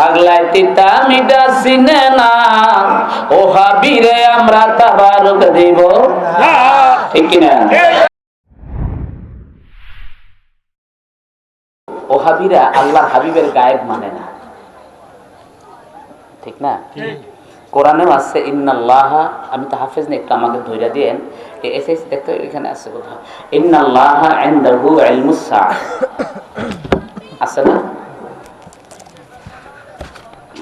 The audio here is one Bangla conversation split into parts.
পাগলায় তিতা মিটা সিনে না। ও হাবিরে আমরা তাবারক দিব। ঠিক কিনা? ও আল্লাহ হাবিবের গায়েব মানে না। ঠিক না? কোরআনেও আছে ইন্নাল্লাহ আমি তো হাফেজ না একটু আমাকে ধৈর্য দিয়েন। এসএস দেখতে এখানে আছে কোথাও ইন্নাল্লাহ ইনদাহু ইলমুস সাআ আছে না?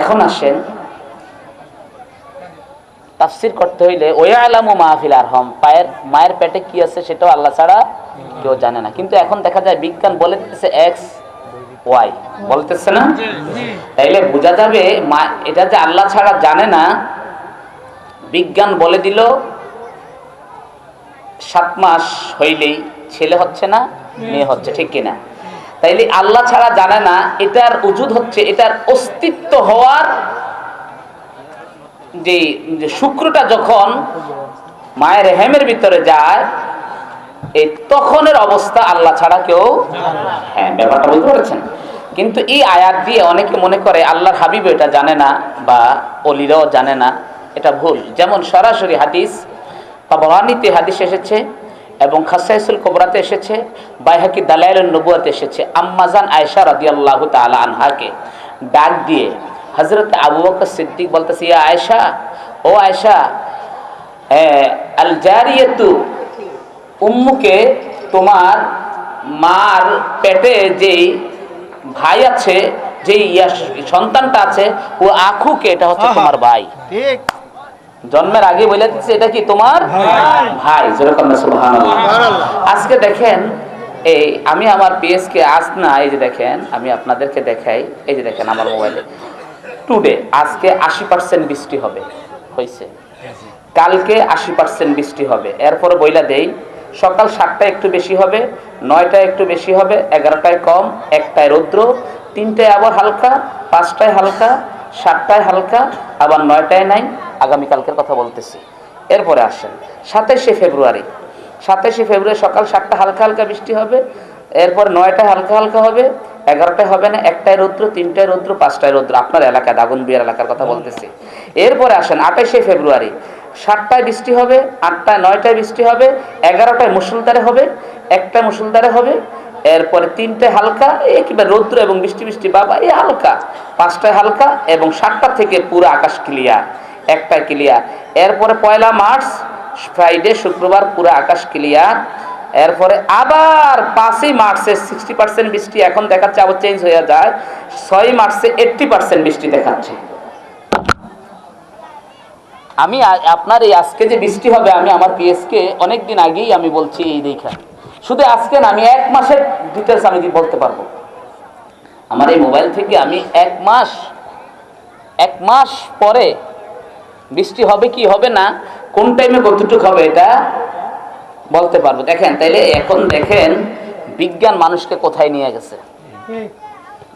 এখন আসেন। তাফসির করতে হইলে ওয়ালামু মাহফিল আরহম পায়ের মায়ের পেটে কি আছে সেটাও আল্লাহ ছাড়া কেউ জানে না। কিন্তু এখন দেখা যায় বিজ্ঞান বলে দিতেছে এক্স ওয়াই। বলতেছে না? তাইলে বোঝা যাবে মা এটা যে আল্লাহ ছাড়া জানে না বিজ্ঞান বলে দিল সাত মাস হইলেই ছেলে হচ্ছে না মেয়ে হচ্ছে ঠিক কিনা? তাইলে আল্লাহ ছাড়া জানে না, এটার উজুদ হচ্ছে, এটার অস্তিত্ব হওয়ার যে শুক্রটা যখন মায়ের হেমের ভিতরে যায় এই তখনের অবস্থা আল্লাহ ছাড়া কেউ হ্যাঁ ব্যাপারটা বুঝতে পারছেন? কিন্তু এই আয়াত দিয়ে অনেকে মনে করে আল্লাহর হাবিব এটা জানে না বা অলিরাও জানে না, এটা ভুল। যেমন সরাসরি হাদিস বাবানিতে হাদিস এসেছে এবং খাসাইসুল কবরাতে এসেছে বাইহাকি দালাইল নবুয়াতে এসেছে। আম্মাজান আয়সা রাদিয়াল্লাহু তাআলা আনহাকে ডাক দিয়ে হযরত আবু বকর সিদ্দিক বলতেছে ইয়া আয়েশা ও আয়েশা হ্যাঁ আল জারিয়াতু উম্মুকে তোমার মার পেটে যেই ভাই আছে যে সন্তানটা আছে ও আখুকে এটা হচ্ছে তোমার ভাই। ঠিক। জন্মের আগে বলে দিচ্ছে এটা কি তোমার ভাই? যেরকম আজকে দেখেন এই আমি আমার পিএস কে আজ না এই যে দেখেন আমি আপনাদেরকে দেখাই এই যে দেখেন আমার মোবাইলে। টুডে আজকে আশি পার্সেন্ট বৃষ্টি হবে হয়েছে কালকে আশি পার্সেন্ট বৃষ্টি হবে। এরপরে বইলা দেই সকাল সাতটায় একটু বেশি হবে নয়টায় একটু বেশি হবে এগারোটায় কম একটায় রৌদ্র তিনটায় আবার হালকা পাঁচটায় হালকা সাতটায় হালকা আবার নয়টায় নাই আগামীকালকের কথা বলতেছি। এরপরে আসেন সাতাইশে ফেব্রুয়ারি। সাতাইশে ফেব্রুয়ারি সকাল সাতটা হালকা হালকা বৃষ্টি হবে এরপর নয়টায় হালকা হালকা হবে এগারোটায় হবে না একটায় রৌদ্র তিনটায় রৌদ্র পাঁচটায় রৌদ্র আপনার এলাকায় দাগনবিয়ার এলাকার কথা বলতেছি। এরপরে আসেন আঠাইশে ফেব্রুয়ারি। সাতটায় বৃষ্টি হবে আটটায় নয়টায় বৃষ্টি হবে এগারোটায় মুসুলধারে হবে একটা মুসুলধারে হবে এরপরে তিনটায় হালকা একেবারে রৌদ্র এবং বৃষ্টি বৃষ্টি বাবা এই হালকা। পাঁচটায় হালকা এবং সাতটা থেকে পুরো আকাশ ক্লিয়ার একটায় ক্লিয়ার এরপরে পয়লা মার্চ ফ্রাইডে শুক্রবার পুরো আকাশ ক্লিয়ার এরপরে আবার পাঁচই মার্চে সিক্সটি পার্সেন্ট বৃষ্টি, এখন দেখাচ্ছে আবার চেঞ্জ হয়ে যায়। ছয় মার্চে এইট্টি পার্সেন্ট বৃষ্টি দেখাচ্ছে। আমি আপনার এই আজকে যে বৃষ্টি হবে, আমি আমার পিএসকে অনেক দিন আগেই আমি বলছি, এই দেখা শুধু আজকে না, আমি এক মাসের ডিটেলস আমি বলতে পারব। আমার এই মোবাইল থেকে আমি এক মাস এক মাস পরে বৃষ্টি হবে কি হবে না? কোন টাইমে কতটুকু হবে এটা বলতে পারব। দেখেন তাইলে এখন দেখেন বিজ্ঞান মানুষকে কোথায় নিয়ে গেছে?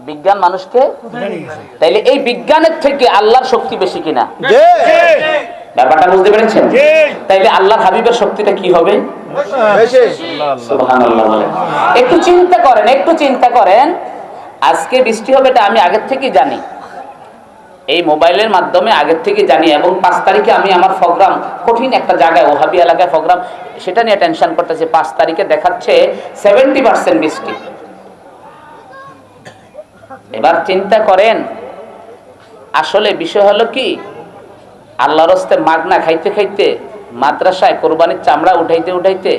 বিজ্ঞান মানুষকে তাইলে এই বিজ্ঞানের থেকে আল্লাহর শক্তি বেশি কিনা? ব্যাপারটা বুঝতে পেরেছেন? তাইলে আল্লাহর হাবিবের শক্তিটা কি হবে? একটু চিন্তা করেন একটু চিন্তা করেন। আজকে বৃষ্টি হবে এটা আমি আগের থেকেই জানি। এই মোবাইলের মাধ্যমে আগের থেকে জানি এবং পাঁচ তারিখে আমি আমার প্রোগ্রাম কঠিন একটা জায়গায় ওহাবি এলাকায় প্রোগ্রাম সেটা নিয়ে টেনশন করতেছে। পাঁচ তারিখে দেখাচ্ছে সেভেন্টি পার্সেন্ট বৃষ্টি। এবার চিন্তা করেন আসলে বিষয় হলো কি? আল্লাহর হস্তে মাগনা খাইতে খাইতে মাদ্রাসায় কোরবানির চামড়া উঠাইতে উঠাইতে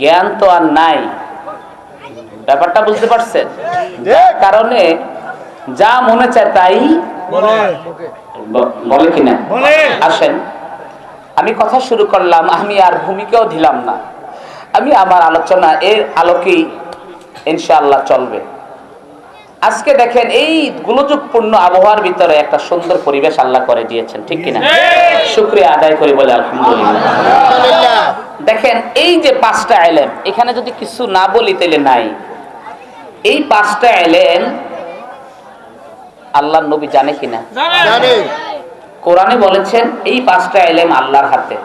জ্ঞান তো আর নাই। ব্যাপারটা বুঝতে পারছেন? কারণে যা মনে চায় তাই বলে। কিনা? আসেন। আমি কথা শুরু করলাম আমি আর ভূমিকাও দিলাম না। আমি আমার আলোচনা এর আলোকেই ইনশাআল্লাহ চলবে। আজকে দেখেন এই গোলযোগপূর্ণ আবহাওয়ার ভিতরে একটা সুন্দর পরিবেশ আল্লাহ করে দিয়েছেন ঠিক কিনা? শুক্রিয়া আদায় করি বলে আলহামদুলিল্লাহ। দেখেন এই যে পাঁচটা এলেম এখানে যদি কিছু না বলি তাহলে নাই। এই পাঁচটা এলেম আল্লাহ নবী জানে কিনা? কোরআনে বলেছেন এই পাঁচটা এলেম আল্লাহর হাতে।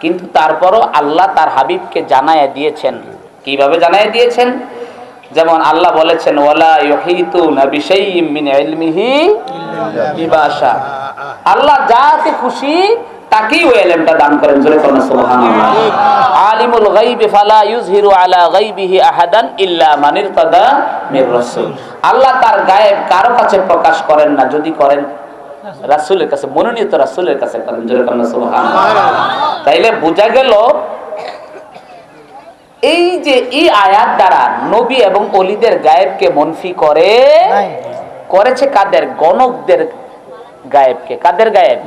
কিন্তু তারপরও আল্লাহ তার হাবিবকে জানায় দিয়েছেন। কীভাবে জানায় দিয়েছেন? যেমন আল্লাহ বলেছেন ওয়ালা মিন ইলমিহি আল্লাহ যাকে খুশি তাকেই ওই এলেমটা দান করেন জোরে কোন সুবহানাল্লাহ। আলিমুল গায়বি ফালা ইউযহিরু আলা গায়বিহি আহাদান ইল্লা মান ইরতাদা মির রাসূল। আল্লাহ তার গায়েব কারও কাছে প্রকাশ করেন না যদি করেন রাসূলের কাছে মনোনীত রাসূলের কাছে করেন জোরে কোন সুবহানাল্লাহ। তাইলে বোঝা গেল এই যে এই আয়াত দ্বারা নবী এবং অলিদের গায়েবকে মনফি করে করেছে কাদের? গণকদের গায়েবকে। কাদের গায়েব?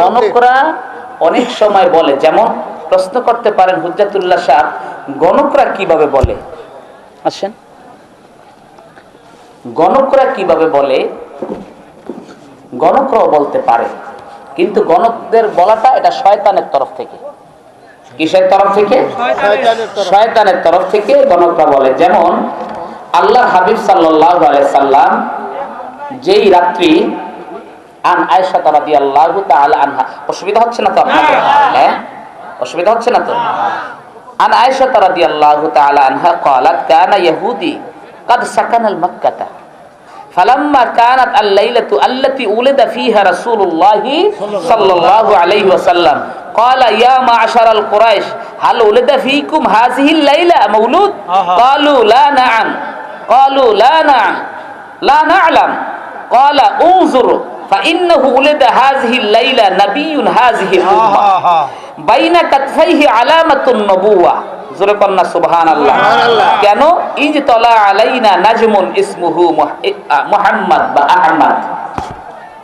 গণকরা অনেক সময় বলে যেমন প্রশ্ন করতে পারেন হুজ্জাতুল্লাহ সাহ গণকরা কীভাবে বলে? আসেন। গণকরা কীভাবে বলে? গণকরাও বলতে পারে কিন্তু গণকদের বলাটা এটা শয়তানের তরফ থেকে। কিসের তরফ থেকে? শয়তানের তরফ। শয়তানের তরফ থেকে গণকরা বলে। যেমন আল্লাহ হাবিব সাল্লাহ সাল্লাম যেই রাত্রি আন আয়সা তারাদি আল্লাহ আনহা অসুবিধা হচ্ছে না তো আপনাদের হ্যাঁ অসুবিধা হচ্ছে না তো আন আয়সা তারাদি আল্লাহ আনহা قالت كان يهودي قد سكن المكة فلما كانت الليلة التي ولد فيها رسول الله صلى الله عليه وسلم قال يا معشر القريش هل ولد فيكم هذه الليلة مولود آها. قالوا لا نعم قالوا لا نعم لا نعلم قال انظروا فإنه ولد هذه الليلة نبي هذه الأمة বাইনা কাতফাইহি আলামাতুন নবুওয়া জোরে কন্না সুবহানাল্লাহ সুবহানাল্লাহ। কেন ইজ তলা আলাইনা নাজমুন ইসমুহু মুহ- ই- আ, মুহাম্মদ বা আহমদ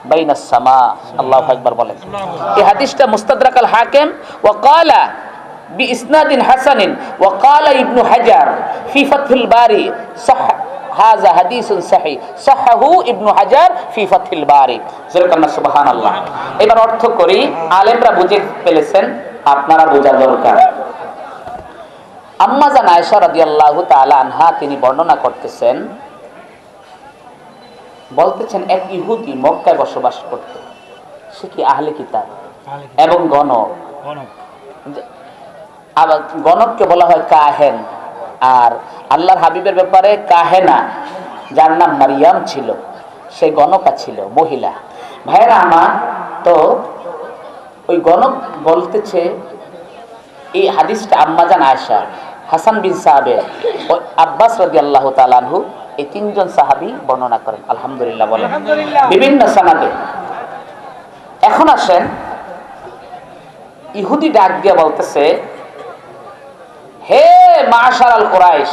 বাইনা সামা আল্লাহু আকবার বলেন এই হাদিসটা মুস্তাদরাক আল হাকিম ওয়া ক্বালা بإسناد حسن وقال ابن حجر في فتح الباري হাজা হাদিসুন সাহি সাহাহু ইবনু হাজার ফি ফাতিল বারি। এবার অর্থ করি আলেমরা বুঝে ফেলেছেন আপনারা বোঝা দরকার। আম্মা জান আয়েশা রাদিয়াল্লাহু তাআলা আনহা তিনি বর্ণনা করতেছেন বলতেছেন এক ইহুদি মক্কায় বসবাস করত। সে কি আহলে কিতাব? এবং গণক। আবার গণককে বলা হয় কাহেন। আর আল্লাহর হাবিবের ব্যাপারে কাহেনা যার নাম মারিয়াম ছিল সে গণকা ছিল মহিলা। ভাইরা আমার তো ওই গণক বলতেছে এই হাদিসটা আম্মাজান আয়সা হাসান বিন সাহাবের আব্বাস রদি আল্লাহ তালানহু এই তিনজন সাহাবি বর্ণনা করেন। আলহামদুলিল্লাহ বলেন। বিভিন্ন সানাদে এখন আসেন ইহুদি ডাক দিয়ে বলতেছে হে মাশার আল কোরাইশ,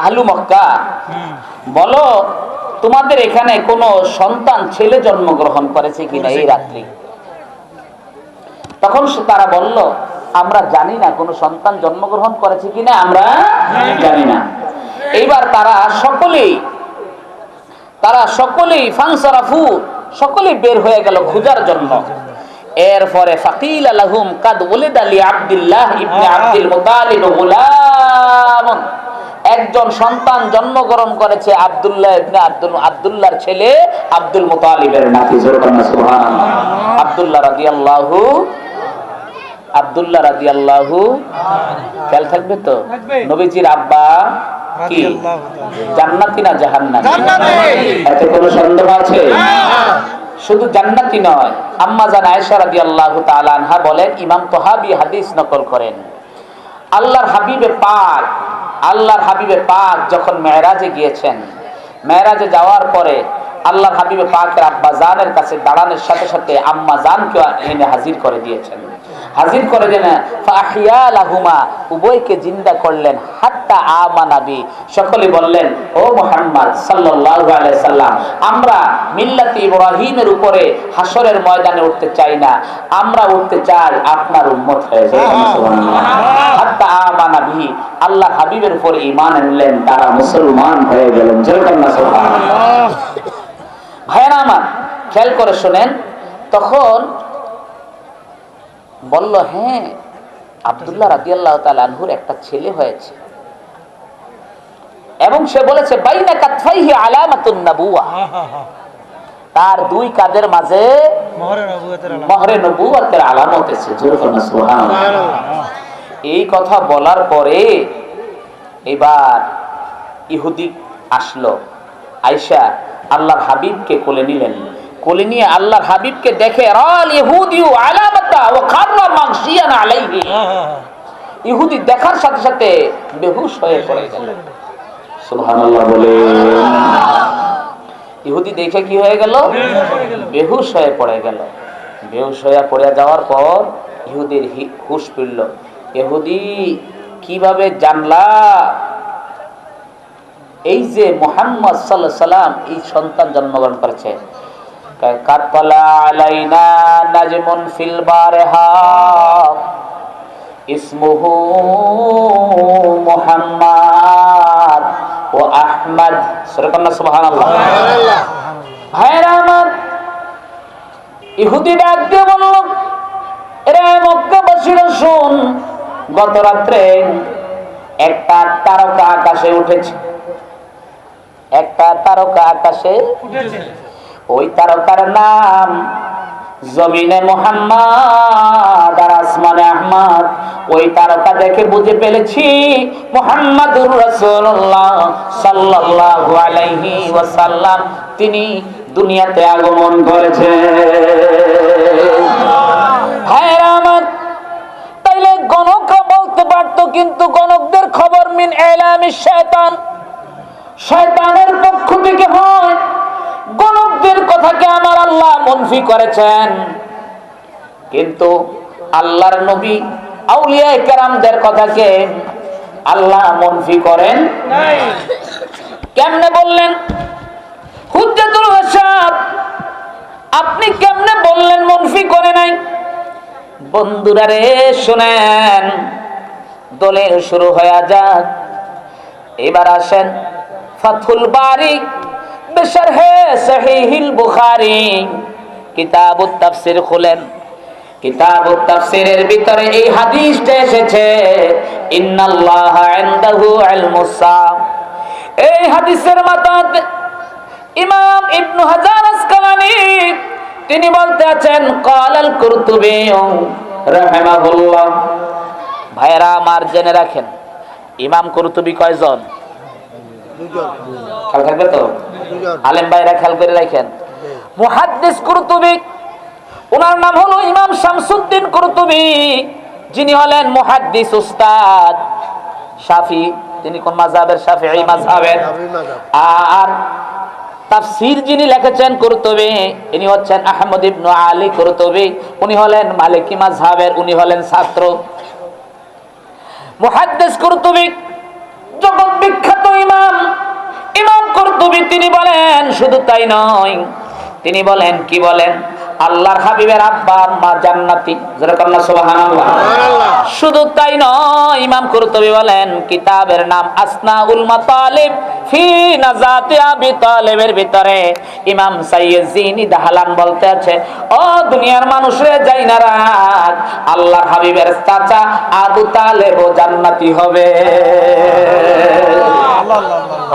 আহলু মক্কা, বলো তোমাদের এখানে কোনো সন্তান, ছেলে জন্মগ্রহণ করেছে কিনা এই রাত্রি? তখন তারা বলল, আমরা জানি না কোনো সন্তান জন্মগ্রহণ করেছে কিনা, আমরা জানি না। এইবার তারা সকলেই তারা সকলেই ফাংসারাফু সকলেই বের হয়ে গেল খোঁজার জন্য। এরপরে ফাকিল আলাহুম কাদ ওলিদ আলী আব্দুল্লাহ ইবনে আব্দুল মুতালিব গুলাম একজন সন্তান জন্মগ্রহণ করেছে আব্দুল্লাহ ইবনে আব্দুল আব্দুল্লাহর ছেলে আব্দুল মুতালিবের নাতি বলেন সুবহানাল্লাহ। আব্দুল্লাহ রাদিয়াল্লাহু আব্দুল্লাহ রাদিয়াল্লাহু খেয়াল থাকবে তো? নবীজির আব্বা কি? জান্নাতি না জাহান্নামী? জান্নাতি। এতে কোনো সন্দেহ আছে? শুধু জান্নাতি নয়। আম্মা জান আয়েশা রাদিয়াল্লাহু তাআলা আনহা বলেন, ইমাম তোহাবি হাদিস নকল করেন। আল্লাহর হাবিবে পাক, আল্লাহর হাবিবে পাক যখন মেরাজে গিয়েছেন মেরাজে যাওয়ার পরে আল্লাহর হাবিবে পাকের আব্বা জানের কাছে দাঁড়ানোর সাথে সাথে আম্মা জানকে এনে হাজির করে দিয়েছেন। হাজির করে দেন লাহুমা উভয়কে জিন্দা করলেন হাত্তা আমানাবি সকলে বললেন ও মোহাম্মদ সাল্লাল্লাহু আলাইহি সাল্লাম আমরা মিল্লাতি ইব্রাহিমের উপরে হাসরের ময়দানে উঠতে চাই না আমরা উঠতে চাই আপনার উম্মত হয়ে হাত্তা আমানাবি আল্লাহ হাবিবের উপরে ঈমান আনলেন তারা মুসলমান হয়ে গেলেন। যেরকম না সুবহানাল্লাহ। ভাইয়েরা আমার খেয়াল করে শোনেন তখন বলল হ্যাঁ আবদুল্লাহ রাদিয়াল্লাহু তাআলা আনহুর একটা ছেলে হয়েছে। এবং সে বলেছে বাইনা কাতফাইহি আলামাতুন নাবুওয়া। তার দুই কাদের মাঝে মহরে নবুয়তের আলামত। এই কথা বলার পরে এবার ইহুদি আসলো। আয়সা আল্লাহর হাবিবকে কোলে নিলেন। কোলে নিয়ে আল্লাহর হাবিবকে দেখে রাল ইহুদিউ আলামাতা হ্যাঁ, হ্যাঁ, হ্যাঁ। ইহুদি দেখার সাথে সাথে বেহুশ হয়ে পড়ে গেল। ইহুদি দেখে কি হয়ে গেল? বেহুশ হয়ে পড়ে গেল। বেহুশ হয়ে পড়ে যাওয়ার পর ইহুদির হুশ ফিরল। ইহুদি কীভাবে জানলা? এই যে মোহাম্মদ সাল্লাহ সাল্লাম এই সন্তান জন্মগ্রহণ করেছে। কাতলা আলাইনা নাজমুন ফিল বারহা। ইসমুহু মুহাম্মদ ও আহমদ। ইহুদি ডাক দিয়ে বলল এরা মক্কাবাসীরা শুন গত রাত্রে একটা তারকা আকাশে উঠেছে। একটা তারকা আকাশে উঠেছে। ওই তারকার নাম জমিনে মোহাম্মদ আর আসমানে আহমদ, ওই তারকা দেখে বুঝে ফেলেছি মোহাম্মদুর রাসূলুল্লাহ সাল্লাল্লাহু আলাইহি ওয়াসাল্লাম। তিনি দুনিয়াতে আগমন করেছে তাইলে গণক বলতে পারতো কিন্তু গণকদের খবর মিন এলামি শয়তান। শয়তানের পক্ষ থেকে হয় গণকদের কথাকে আমার আল্লাহ মনফি করেছেন। কিন্তু আল্লাহর নবী আউলিয়া কেরামদের কথাকে আল্লাহ মনফি করেন। কেমনে বললেন? হুজ্জাতুল হাসাব, আপনি কেমনে বললেন মনফি করে নাই? বন্ধুরা রে, শুনেন দলিল শুরু হয়ে যাক। এবার আসেন ফাথুল বারি তাফসীর খুলেন। তাফসীরের ভিতরে এই হাদিসটা এসেছে এই হাদিসের মাতাতে ইমাম ইবনু হাজার তিনি বলতে আছেন, কালাল কুরতুবি ভাইরা আমার জেনে রাখেন, ইমাম কুরতুবি কয়জন? খেয়াল থাকবে তো? আলেম ভাইরা খেয়াল করে রাখেন। মুহাদ্দিস কুরতুবি ওনার নাম হলো ইমাম শামসুদ্দিন কুরতুবি। যিনি হলেন মুহাদ্দিস উস্তাদ। শাফি তিনি কোন মাযহাবের শাফিঈ মাযহাবের। আর তাফসীর যিনি লিখেছেন কুরতুবি ইনি হচ্ছেন আহমদ ইবনে আলী কুরতুবি। উনি হলেন মালিকি মাযহাবের উনি হলেন ছাত্র। মুহাদ্দিস কুরতুবি জগৎ বিখ্যাত ইমাম। ইমাম কুরতুবি তিনি বলেন শুধু তাই নয়। তিনি বলেন কি বলেন? আল্লাহর হাবিবের আব্বা আম্মা জান্নাতি। যেরকম সুবহানাল্লাহ। শুধু তাই নয় ইমাম কুরতুবি বলেন কিতাবের নাম আসনাউল মাতালিব ফি নাজাতি আবি তালেবের ভিতরে। ইমাম সাইয়্যিদ জিনি দাহলান বলতে আছে ও দুনিয়ার মানুষরে যাই না রাখ আল্লাহর হাবিবের চাচা আবু তালেবও জান্নাতি হবে।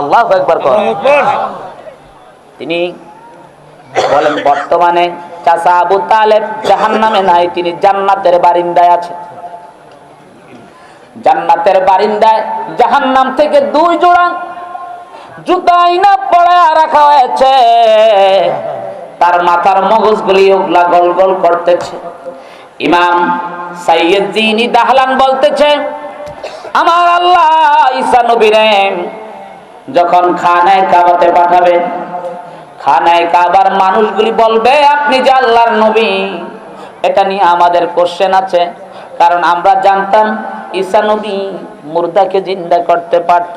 আল্লাহ, আকবার। তিনি বলেন বর্তমানে জান্নাতের আছে। জান্নাতের বারিন্দায় থেকে দুই জোড়া জুতা আইনা পড়ে রাখা হয়েছে। তার মাথার মগজগুলি ওগুলা গল গল করতেছে। ইমাম সাইয়্যিদ জিনি দাহলান বলতেছে, আমার আল্লাহ ঈসা নবীরে, যখন খানায় কাবাতে পাঠাবেন খানায় কাবার মানুষগুলি বলবে, আপনি যে আল্লাহর নবী। এটা নিয়ে আমাদের কোশ্চেন আছে। কারণ আমরা জানতাম, ঈসা নবী মুর্দাকে জিন্দা করতে পারত।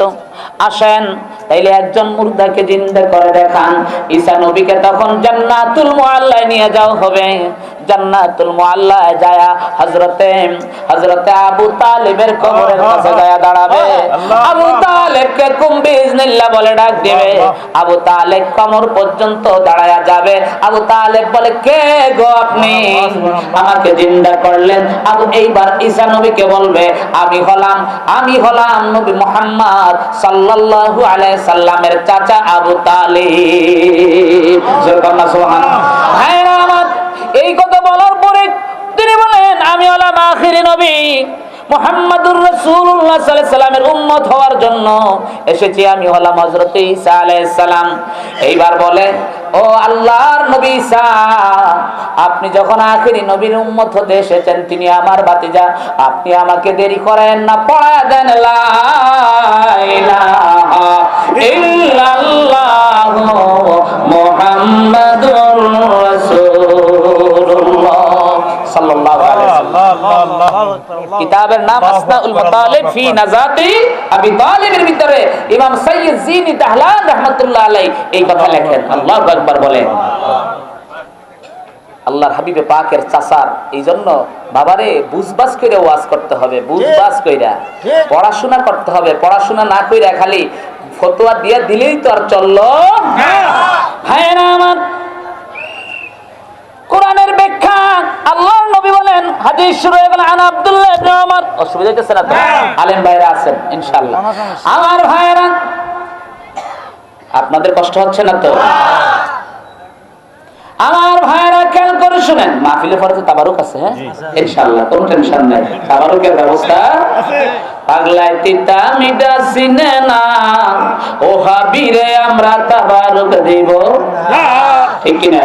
আসেন, তাইলে একজন মুর্দাকে জিন্দা করে দেখান। ঈসা নবীকে তখন জান্নাতুল মোয়াল্লায় নিয়ে যাও হবে। জান্নাতুল মুআল্লায় যায়া হযরতে হযরতে আবু তালিবের কবরের কাছে যায়া দাঁড়াবে। আবু তালেবকে কুম্বি বলে ডাক দিবে। আবু তালেব কমর পর্যন্ত দাঁড়ায়া যাবে। আবু তালেব বলে কে গো আপনি? আমাকে জিন্দা করলেন। আবু এইবার ঈসা নবীকে বলবে আমি হলাম আমি হলাম নবী মুহাম্মদ সাল্লাল্লাহু আলাইহি সাল্লামের চাচা আবু তালিব। যেরকম সুবহানাল্লাহ। নবী মোহাম্মদুর আলাইহি সাল্লামের হওয়ার জন্য এসেছি আমি হলাম সালাম। এইবার বলে, ও আল্লাহর নবী আপনি যখন আখিরি নবীর উম্মত হতে এসেছেন, তিনি আমার বাতিজা আপনি আমাকে দেরি করেন না, পড়া দেন ইল্লাল্লাহু কিতাবের নাম আসনাউল মাতালিব ফি নাজাতি আবি তালিবের ভিতরে ইমাম সাইয়্যিদ জিনি দাহলান রাহমাতুল্লাহ আলাই এই কথা লেখেন। আল্লাহু আকবার বলেন। আল্লাহর হাবিবে পাকের চাচার এই জন্য বাবারে বুঝবাস করে ওয়াজ করতে হবে বুঝবাস কইরা। পড়াশোনা করতে হবে পড়াশোনা না কইরা খালি ফতোয়া দিয়া দিলেই তো আর চলল। ভাইয়েরা আমার কোরআনের ব্যাখ্যা আল্লাহর নবী হাদিস শুরু হয়ে গেল আন আব্দুল্লাহ ইবনে ওমর। অসুবিধা হচ্ছে না তো? আলেম ভাইরা আছেন ইনশাআল্লাহ। আমার ভাইরা আপনাদের কষ্ট হচ্ছে না তো? আমার ভাইরা খেয়াল করে শুনেন মাহফিলে পরে তো তাবারুক আছে হ্যাঁ? ইনশাআল্লাহ কোনো টেনশন নাই। তাবারুকের ব্যবস্থা? পাগলায় তিতা মিটা সিনে না ও হাবিরে আমরা তাবারুক দিব। ঠিক কিনা?